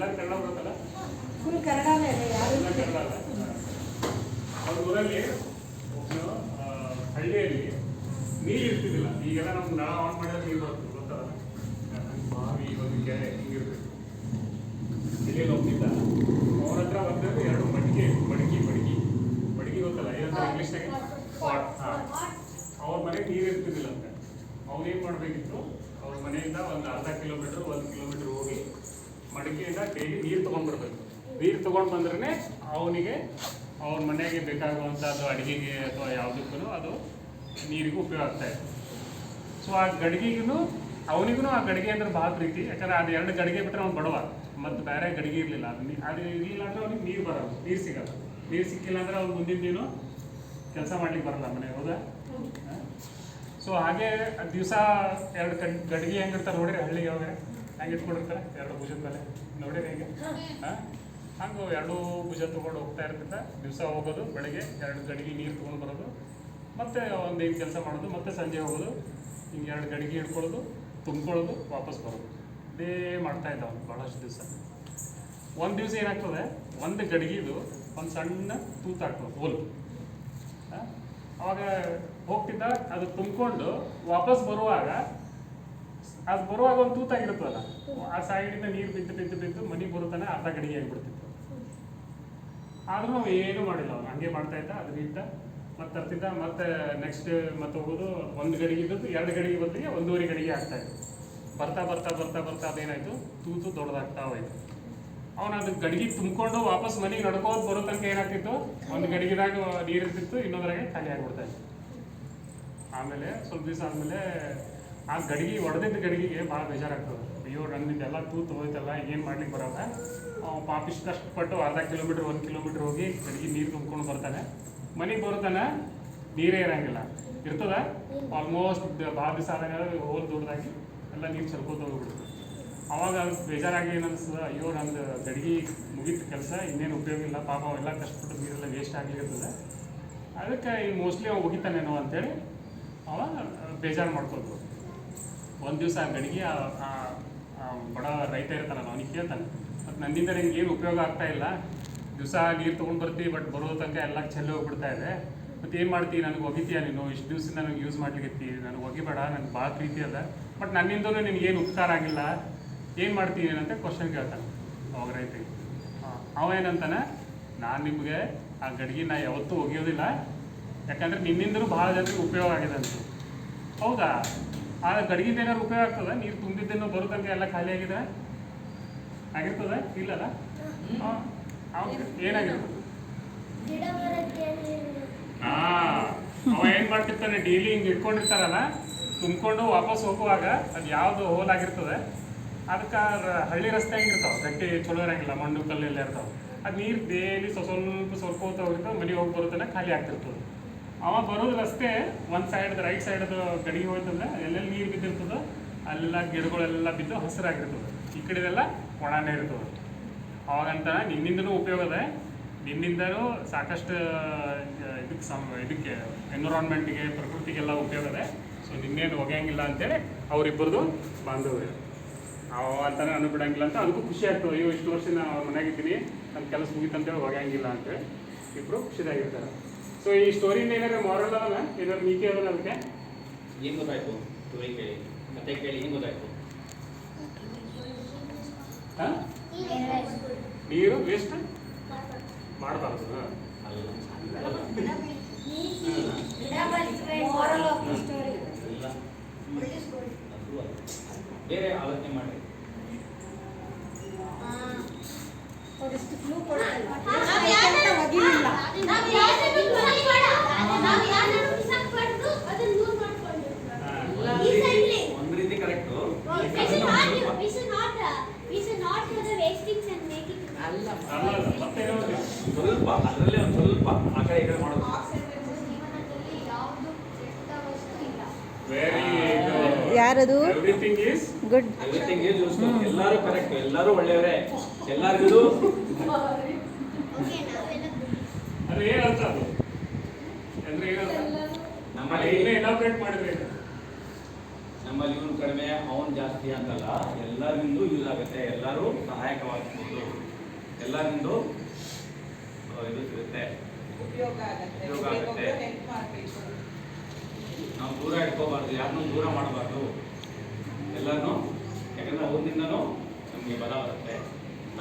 ಎಲ್ಲರೂ ಕನ್ನಡ ಬರುತ್ತಲ್ಲ? ಫುಲ್ ಕನ್ನಡನೇ ಇದೆ ಯಾರು ಇಲ್ಲ ಕನ್ನಡ ಅಲ್ಲ. ಅವ್ರ ಊರಲ್ಲಿ ಹಳ್ಳಿಯಲ್ಲಿ ನೀರು ಇರ್ತಿದ್ದಿಲ್ಲ. ಈಗೆಲ್ಲ ನಮ್ಗೆ ನಳ ಆನ್ ಮಾಡಿದ್ರೆ ನೀರು ಬರ್ತದೆ ಗೊತ್ತಲ್ಲ? ಬಾವಿ ಒಂದು ಕೆರೆ ಹಿಂಗಿರ್ಬೇಕು ಇಲ್ಲಿ ಹೋಗ್ತಿದ್ದ ಅವ್ರ ಹತ್ರ ಒಂದು ಎರಡು ಮಡಿಕೆ ಮಡಿಕೆ ಮಡಿಕೆ. ಮಡಿಕೆ ಗೊತ್ತಲ್ಲ? ಏನಂತ ಇಂಗ್ಲೀಷ್ನಾಗೆ ಅವ್ರ ಮನೆಗೆ ನೀರು ಇರ್ತಿದ್ದಿಲ್ಲ ಅಂತ. ಅವ್ನು ಏನು ಮಾಡಬೇಕಿತ್ತು? ಅವ್ರ ಮನೆಯಿಂದ ಒಂದು ಅರ್ಧ ಕಿಲೋಮೀಟ್ರ್ ಒಂದು ಕಿಲೋಮೀಟ್ರ್ ಹೋಗಿ ಮಡಿಕೆಯಿಂದ ಡೈಲಿ ನೀರು ತೊಗೊಂಡ್ಬರ್ಬೇಕು ನೀರು ತೊಗೊಂಡು ಬಂದ್ರೆ ಅವನಿಗೆ ಅವ್ರ ಮನೆಗೆ ಬೇಕಾಗುವಂಥದ್ದು ಅಡುಗೆಗೆ ಅಥವಾ ಯಾವುದಕ್ಕೂ ಅದು ನೀರಿಗೂ ಉಪಯೋಗ ಆಗ್ತಾ ಇತ್ತು ಸೊ ಆ ಗಡಿಗೆಗೂ ಅವನಿಗೂ ಆ ಗಡಿಗೆ ಅಂದ್ರೆ ಭಾಳ ಪ್ರೀತಿ. ಯಾಕಂದ್ರೆ ಅದು ಎರಡು ಗಡಿಗೆ ಬಿಟ್ಟರೆ ಅವ್ನು ಬಡವ. ಮತ್ತು ಬೇರೆ ಗಡಿಗೆ ಇರಲಿಲ್ಲ. ಅದು ಅದು ಇರಲಿಲ್ಲ ಅಂದ್ರೆ ಅವ್ನಿಗೆ ನೀರು ಬರಲ್ಲ. ನೀರು ಸಿಗಲ್ಲ. ನೀರು ಸಿಕ್ಕಿಲ್ಲ ಅಂದ್ರೆ ಅವ್ನು ಮುಂದಿನ ನೀನು ಕೆಲಸ ಮಾಡ್ಲಿಕ್ಕೆ ಬರಲ್ಲ ಮನೆ ಹೌದಾ? ಸೊ ಹಾಗೆ ದಿವಸ ಎರಡು ಕಡ್ ಗಡಿಗೆ ಹೆಂಗಿರ್ತಾರೆ ನೋಡಿರಿ ಹಳ್ಳಿಗೆ ಅವಾಗ ಹೆಂಗೆ ಇಟ್ಕೊಂಡಿರ್ತಾರೆ? ಎರಡು ಭುಜದ ಮೇಲೆ. ನೋಡಿ ಹೇಗೆ. ಹಾಂ. ಹಂಗೆ ಎರಡು ಭುಜ ತೊಗೊಂಡು ಹೋಗ್ತಾ ಇರ್ತಿದ್ದ ದಿವಸ ಹೋಗೋದು ಬೆಳಗ್ಗೆ ಎರಡು ಗಡಿಗೆ ನೀರು ತೊಗೊಂಡು ಬರೋದು. ಮತ್ತೆ ಒಂದು ಐದು ಕೆಲಸ ಮಾಡೋದು ಮತ್ತೆ ಸಂಜೆ ಹೋಗೋದು. ಹಿಂಗೆ ಎರಡು ಗಡಿಗೆ ಇಟ್ಕೊಳ್ಳೋದು ತುಂಬ್ಕೊಳ್ಳೋದು ವಾಪಸ್ ಬರೋದು. ಇದೇ ಮಾಡ್ತಾ ಇದ್ದ ಅವ್ನು ಭಾಳಷ್ಟು ದಿವಸ. ಒಂದು ದಿವಸ ಏನಾಗ್ತದೆ? ಒಂದು ಗಡಿಗೆದು ಒಂದು ಸಣ್ಣ ಹೋಲು. ಆ? ಅವಾಗ ಹೋಗ್ತಿದ್ದ ಅದು ತುಂಬಿಕೊಂಡು ವಾಪಸ್ ಬರುವಾಗ ಅದು ಬರುವಾಗ ಒಂದು ತೂತಾಗಿರುತ್ತಲ್ಲ ಆ ಸೈಡಿಂದ ನೀರು ಬಿದ್ದು ಬಿದ್ದು ಬಿದ್ದು ಮನೆಗೆ ಬರುತ್ತಾನೆ ಅರ್ಧ ಗಡಿಗೆ ಆಗಿಬಿಡ್ತಿತ್ತು. ಆದ್ರೂ ನಾವು ಏನು ಮಾಡಿಲ್ಲ ಅವ್ನು ಹಂಗೆ ಮಾಡ್ತಾ ಇದ್ದ ಅದು ಇದ್ದ ಮತ್ತೆ ತರ್ತಿದ್ದ ಮತ್ತೆ ನೆಕ್ಸ್ಟ್ ಮತ್ತೆ ಹೋಗೋದು, ಒಂದು ಗಡಿಗೆ ಇದ್ದದ್ದು ಎರಡು ಗಡಿಗೆ ಬದಲಿಗೆ ಒಂದೂವರೆ ಗಡಿಗೆ ಆಗ್ತಾ ಇತ್ತು. ಬರ್ತಾ ಬರ್ತಾ ಬರ್ತಾ ಬರ್ತಾ ಅದೇನಾಯ್ತು? ತೂತು ದೊಡ್ಡದಾಗ್ತಾ ಹೋಯ್ತು. ಅವನು ಅದು ಗಡಿಗೆ ತುಂಬಿಕೊಂಡು ವಾಪಸ್ ಮನೆಗೆ ನಡ್ಕೋದು ಬರೋ ತನಕ ಏನಾಗ್ತಿತ್ತು? ಒಂದು ಗಡಿಗೆದಾಗ ನೀರು ಇರ್ತಿತ್ತು ಇನ್ನೊಂದ್ರಾಗೆ ಖಾಲಿ ಆಗ್ಬಿಡ್ತಾ ಇತ್ತು. ಆಮೇಲೆ ಸ್ವಲ್ಪ ದಿವಸ ಆದಮೇಲೆ ಆ ಗಡಿಗೆ ಹೊಡೆದಿದ್ದ ಗಡಿಗೆಗೆ ಭಾಳ ಬೇಜಾರಾಗ್ತದೆ. ಅಯ್ಯೋ ನನ್ನಿದ್ದೆಲ್ಲ ತೂತು ಹೋಯ್ತಲ್ಲ, ಏನು ಮಾಡ್ಲಿಕ್ಕೆ ಬರಲ್ಲ. ಅವ್ನು ಪಾಪ ಇಷ್ಟು ಕಷ್ಟಪಟ್ಟು ಅರ್ಧ ಕಿಲೋಮೀಟ್ರ್, ಒಂದು ಕಿಲೋಮೀಟ್ರ್ ಹೋಗಿ ಗಡಿಗೆ ನೀರು ತುಂಬ್ಕೊಂಡು ಬರ್ತಾನೆ. ಮನೆಗೆ ಬರ್ತಾನೆ ನೀರೇ ಇರಂಗಿಲ್ಲ. ಇರ್ತದ? ಆಲ್ಮೋಸ್ಟ್ ಭಾಳ ದಿವಸ ಆದಾಗ ಹೋಲ್ ದೊಡ್ಡದಾಗಿ ಎಲ್ಲ ನೀರು ಚಲ್ಕೋತ ಹೋಗ್ಬಿಡ್ತದೆ. ಅವಾಗ ಬೇಜಾರಾಗಿ ಏನು ಅನಿಸ್ತದೆ ಅಯ್ಯೋ, ನಂದು ಗಡಿಗೆ ಮುಗಿತು ಕೆಲಸ, ಇನ್ನೇನು ಉಪಯೋಗ ಇಲ್ಲ, ಪಾಪ ಅವೆಲ್ಲ ಕಷ್ಟಪಟ್ಟು ನೀರೆಲ್ಲ ವೇಸ್ಟ್ ಆಗ್ಲಿರ್ತದೆ ಅದಕ್ಕೆ ಈಗ ಮೋಸ್ಟ್ಲಿ ಅವ ಹೋಗಿತಾನೇನೋ ಅಂತೇಳಿ ಅವ ಬೇಜಾರು ಮಾಡ್ಕೊಳ್ತು ಒಂದು ದಿವಸ ಆ ಗಡಿಗೆ ಬಡ ರೈತ ಇರ್ತಾನಲ್ಲ, ಅವನಿಗೆ ಕೇಳ್ತಾನೆ. ಮತ್ತು ನನ್ನಿಂದ ನಿಂಗೆ ಏನು ಉಪಯೋಗ ಆಗ್ತಾ ಇಲ್ಲ. ದಿವಸ ನೀರು ತೊಗೊಂಡು ಬರ್ತೀವಿ ಬಟ್ ಬರೋ ತನಕ ಎಲ್ಲ ಚೆಲ್ಲಿ ಹೋಗ್ಬಿಡ್ತಾ ಇದೆ. ಮತ್ತು ಏನು ಮಾಡ್ತೀವಿ ನನಗೆ ಒಗಿತೀಯ ನೀನು? ಇಷ್ಟು ದಿವಸ ನನಗೆ ಯೂಸ್ ಮಾಡ್ಲಿಕ್ಕೆ ನನಗೆ ಒಗಿಬೇಡ ನನಗೆ ಭಾಳ ಪ್ರೀತಿ ಅದ. ಬಟ್ ನನ್ನಿಂದಲೂ ನಿನಗೆ ಏನು ಉಪಕಾರ ಆಗಿಲ್ಲ. ಏನು ಮಾಡ್ತೀನಿ ಅಂತ ಕ್ವಶನ್ ಕೇಳ್ತಾನೆ ಅವಾಗ ರೈತಗೆ ಹಾಂ ಅವ ಏನಂತಾನೆ, ನಾನು ನಿಮಗೆ ಆ ಗಡಿಗೆ ನಾ ಯಾವತ್ತೂ ಒಗೆಯೋದಿಲ್ಲ. ಯಾಕಂದರೆ ನಿನ್ನಿಂದಲೂ ಭಾಳ ಜನಕ್ಕೆ ಉಪಯೋಗ ಆಗಿದೆ ಅಂತ ಹೌದಾ? ಆ ಗಡಿಗಿಂದ ಏನಾದ್ರು ಉಪಯೋಗ ಆಗ್ತದ? ನೀರು ತುಂಬಿದ್ದೇನೋ ಬರೋ ತನಕ ಎಲ್ಲ ಖಾಲಿ ಆಗಿದೆ? ಆಗಿರ್ತದ? ಇಲ್ಲಲ್ಲ? ಏನಾಗಿರ್ತದೆ ಹಾ. ಅವ ಏನ್ ಮಾಡ್ತಿರ್ತಾನೆ? ಡೈಲಿ ಹಿಂಗ್ ಇಟ್ಕೊಂಡಿರ್ತಾರಲ್ಲ? ತುಂಬಿಕೊಂಡು ವಾಪಸ್ ಹೋಗುವಾಗ ಅದು ಯಾವ್ದು ಹೋಲ್ ಆಗಿರ್ತದೆ. ಅದಕ್ಕೆ ಹಳ್ಳಿ ರಸ್ತೆ ಹೆಂಗಿರ್ತಾವ? ಗಟ್ಟಿ ಚಲೋ ಇರಂಗಿಲ್ಲ ಮಂಡು ಕಲ್ಲೆಲ್ಲ ಇರ್ತಾವ. ಅದು ನೀರು ಡೈಲಿ ಸ್ವಲ್ಪ ಸ್ವಲ್ಪ ಹೋಗ್ತಾ ಹೋಗಿರ್ತಾವ ಮನೆಗೆ ಹೋಗಿ ಬರುತ್ತಾನೆ ಖಾಲಿ ಆಗ್ತಿರ್ತದೆ. ಅವ ಬರೋದು ರಸ್ತೆ ಒಂದು ಸೈಡ್ ರೈಟ್ ಸೈಡ್ದು ಗಡಿಗೆ ಹೋಯ್ತಂದ್ರೆ ಎಲ್ಲೆಲ್ಲಿ ನೀರು ಬಿದ್ದಿರ್ತದೋ, ಅಲ್ಲೆಲ್ಲ ಗಿಡಗಳೆಲ್ಲ ಬಿದ್ದು ಹಸಿರಾಗಿರ್ತದೆ. ಈ ಕಡೆದೆಲ್ಲ ಒಣನೇ ಇರ್ತದೆ ಅವಾಗಂತ ನಿನ್ನಿಂದನೂ ಉಪಯೋಗ ಇದೆ ನಿನ್ನಿಂದನೂ ಸಾಕಷ್ಟು ಇದಕ್ಕೆ ಸಮ ಇದಕ್ಕೆ ಎನ್ವಿರಾನ್ಮೆಂಟ್ಗೆ ಪ್ರಕೃತಿಗೆಲ್ಲ ಉಪಯೋಗ ಅದೇ. ಸೊ ನಿನ್ನೇನು ಒಗೆಯಂಗಿಲ್ಲ ಅಂತೇಳಿ ಅವರಿಬ್ಬರದು ಬಾಂಧವ್ಯ ಅವ ಅಂತಾನೆ ಬಿಡಂಗಿಲ್ಲ ಅಂತ ಅದಕ್ಕೂ ಖುಷಿ ಆಗ್ತದೆ ಅಯ್ಯೋ, ಇಷ್ಟು ವರ್ಷ ನಾನು ಅವ್ರ ಮನೆಯಾಗಿದ್ದೀನಿ ನನ್ನ ಕೆಲಸ ಮುಗಿತಂತೇಳಿ ಒಗೆಯಂಗಿಲ್ಲ ಅಂತೇಳಿ. ಇಬ್ಬರು ಖುಷಿಯಾಗಿರ್ತಾರೆ ಸೊ ಈ ಸ್ಟೋರಿಯಿಂದ ಏನಾರ ಮಾರಲ್ ಅದಲ್ಲ ಏನಾದ್ರು ನೀತಿ ಅದಲ್ಲ ಅದಕ್ಕೆ ಏನು ಗೊತ್ತಾಯ್ತು ಸ್ಟೋರಿ ಕೇಳಿ ಮತ್ತೆ ಕೇಳಿ ಏನು ಗೊತ್ತಾಯ್ತು ಹಾಂ ನೀರು ವೇಸ್ಟ್ ಮಾಡಬಾರ್ದು ಬೇರೆ ಆಲೋಚನೆ ಗಿಡ ಸ್ವಲ್ಪ ಅದರಲ್ಲೇ ಒಂದು ಸ್ವಲ್ಪ ಆ ಕಡೆ ಈ ಕಡೆ ಮಾಡೋದು. ಜೀವನದಲ್ಲಿ ಯಾವುದು ಕೆಟ್ಟ ವಸ್ತು ಇಲ್ಲ. ವೆರಿ ಯಾರದು? ಗುಡ್ ಎವ್ರಿಥಿಂಗ್ ಈಸ್ ಯೂಸ್ಫುಲ್ ಎಲ್ಲರೂ ಕರೆಕ್ಟ್ ಎಲ್ಲರೂ ಒಳ್ಳೆಯವರೇ. ಎಲ್ಲರಿಗೂ ನಾವೆಲ್ಲ ಅದು ಏನರ್ಥ ಅದು? ಅಂದ್ರೆ ಏನರ್ಥ ನಮ್ಮಲ್ಲಿ ಇನ್ನೂ ಎಲಾಬ್ರೇಟ್ ಮಾಡಿದ್ರೆ? ನಮ್ಮಲ್ಲಿ ಇವನು ಕಡಿಮೆ ಅವನು ಜಾಸ್ತಿ ಅಂತಲ್ಲ. ಎಲ್ಲರಿಗೂ ಯೂಸ್ ಆಗುತ್ತೆ. ಎಲ್ಲರೂ ಸಹಾಯಕವಾಗ್ಬೋದು ಎಲ್ಲರಿಂದು ಆ, ಇದು ಸಿಗುತ್ತೆ. ಉಪಯೋಗ ಆಗುತ್ತೆ. ನಾವು ದೂರ ಇಟ್ಕೋಬಾರ್ದು ಯಾರನ್ನೂ ದೂರ ಮಾಡಬಾರ್ದು. ಎಲ್ಲಾನು ಯಾಕಂದ್ರೆ ಅವ್ರಿಂದನೂ ನಮಗೆ ಬಲ ಬರುತ್ತೆ. ಅಂತ